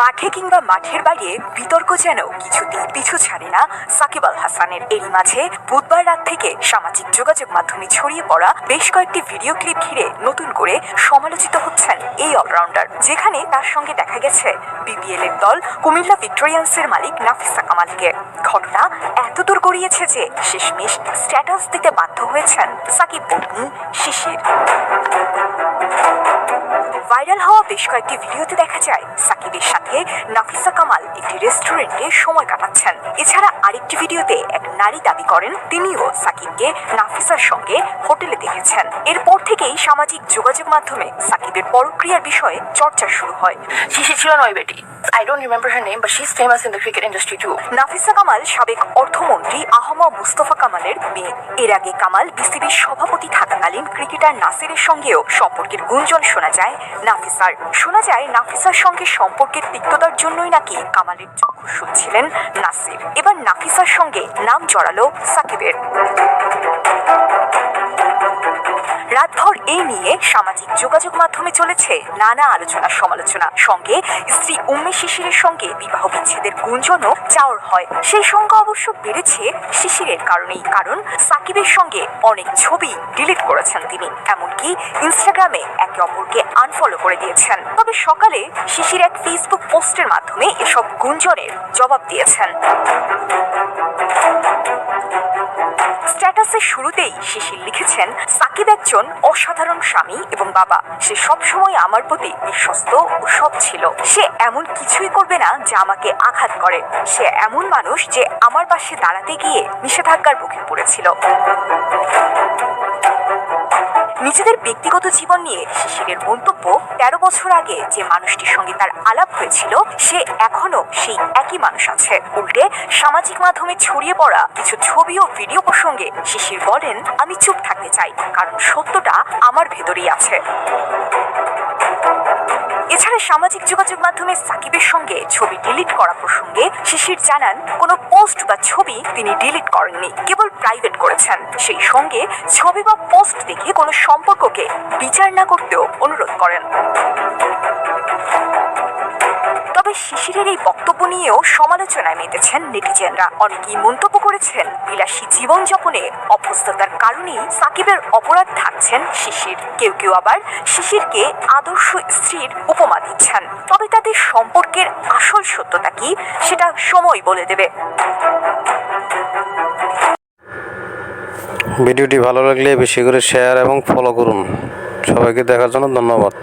মাঠে কিংবা মাঠের বাইরে বিতর্ক যেন কিছুতেই পিছু ছাড়ে না সাকিব আল হাসানের। এরই মাঝে বুধবার রাত থেকে সামাজিক যোগাযোগ মাধ্যমে ছড়িয়ে পড়া বেশ কয়েকটি ভিডিও ক্লিপ ঘিরে নতুন করে সমালোচিত হচ্ছেন এই অলরাউন্ডার, যেখানে তার সঙ্গে দেখা গেছে বিপিএল এর দল কুমিল্লা ভিক্টোরিয়ান্সের মালিক নাফিসা কামালকে। ঘটনা এতদূর গড়িয়েছে যে শেষমেশ স্ট্যাটাস দিতে বাধ্য হয়েছেন সাকিব পত্নী শিশির। ভাইরাল হওয়া বেশ কয়েকটি ভিডিওতে দেখা যায়, সাকিবের সাথে নাফিসা কামাল একটি রেস্টুরেন্টে সময় কাটাচ্ছেন। এছাড়া আরেকটি ভিডিওতে এক নারী দাবি করেন, তিনিও সাকিবকে নাফিসার সঙ্গে হোটেলে দেখেছেন। এরপর থেকেই সামাজিক যোগাযোগ মাধ্যমে সাকিবের পরক্রিয়ার বিষয়ে চর্চা শুরু হয়। শিশি ছিল নয় বেটি। I don't remember her name, but she's famous in the cricket industry too. Nafisa Kamal সাবেক অর্থমন্ত্রী আহমদ মুস্তফা কামালের মেয়ে। এর আগে কামাল বিসিবির সভাপতি থাকাকালীন ক্রিকেটার নাসিরের সঙ্গেও সম্পর্কের গুঞ্জন শোনা যায় নাফিসার। শোনা যায় নাফিসার সঙ্গে সম্পর্কের তিক্ততার জন্যই নাকি কামালের চক্ষুসুদ ছিলেন নাসির। এবার নাফিসার সঙ্গে নাম জড়ালো সাকিবের। এই নিয়ে সামাজিক যোগাযোগ মাধ্যমে চলেছে নানা আলোচনা সমালোচনা। সঙ্গে স্ত্রী উম্মে শিশিরের সঙ্গে বিবাহ বিচ্ছেদের গুঞ্জনও চাওর হয়। সেই সংখ্যা অবশ্য বেড়েছে শিশিরের কারণেই, কারণ সাকিবের সঙ্গে অনেক ছবি ডিলিট করেছেন তিনি। এমনকি ইনস্টাগ্রামে একে অপরকে আনফলো করে দিয়েছেন। তবে সকালে শিশির এক ফেসবুক পোস্টের মাধ্যমে এসব গুঞ্জনের জবাব দিয়েছেন। শুরুতেই শিশির লিখেছেন, সাকিব একজন অসাধারণ স্বামী এবং বাবা। সে সবসময় আমার প্রতি বিশ্বস্ত ও সৎ ছিল। সে এমন কিছুই করবে না যা আমাকে আঘাত করে। সে এমন মানুষ যে আমার পাশে দাঁড়াতে গিয়ে নিষেধাজ্ঞার মুখে পড়েছিল। নিজেদের ব্যক্তিগত জীবন নিয়ে শিশিরের মন্তব্য তেরো বছর আগে যে মানুষটির সঙ্গে তার আলাপ হয়েছিল, সে এখনও সেই একই মানুষ আছে। উল্টে সামাজিক মাধ্যমে ছড়িয়ে পড়া কিছু ছবি ও ভিডিও প্রসঙ্গে শিশির বলেন, আমি চুপ থাকতে চাই, কারণ সত্যটা আমার ভেতরেই আছে। এছাড়া সামাজিক যোগাযোগ মাধ্যমে সাকিবের সঙ্গে ছবি ডিলিট করা প্রসঙ্গে শিশির জানান, কোনো পোস্ট বা ছবি তিনি ডিলিট করেননি, কেবল প্রাইভেট করেছেন। সেই সঙ্গে ছবি বা পোস্ট দেখে কোনো সম্পর্ককে বিচার না করতেও অনুরোধ করেন। তবে শিশিরের এই বক্তব্য নিয়েও সমালোচনায় মেতেছেন নেটিজেনরা। অনেকেই মন্তব্য করেছেন, বিলাসী জীবনযাপনে অভ্যস্ততার কারণেই সাকিবের অপরাধ থাকছেন শিশির। কেউ কেউ আবার শিশিরকে আদর্শ স্ত্রীর উপমা দিচ্ছেন। তবে তাদের সম্পর্কের আসল সত্যতা কি, সেটা সময় বলে দেবে। ভিডিওটি ভালো লাগলে বেশি করে শেয়ার এবং ফলো করুন। সবাইকে দেখার জন্য ধন্যবাদ।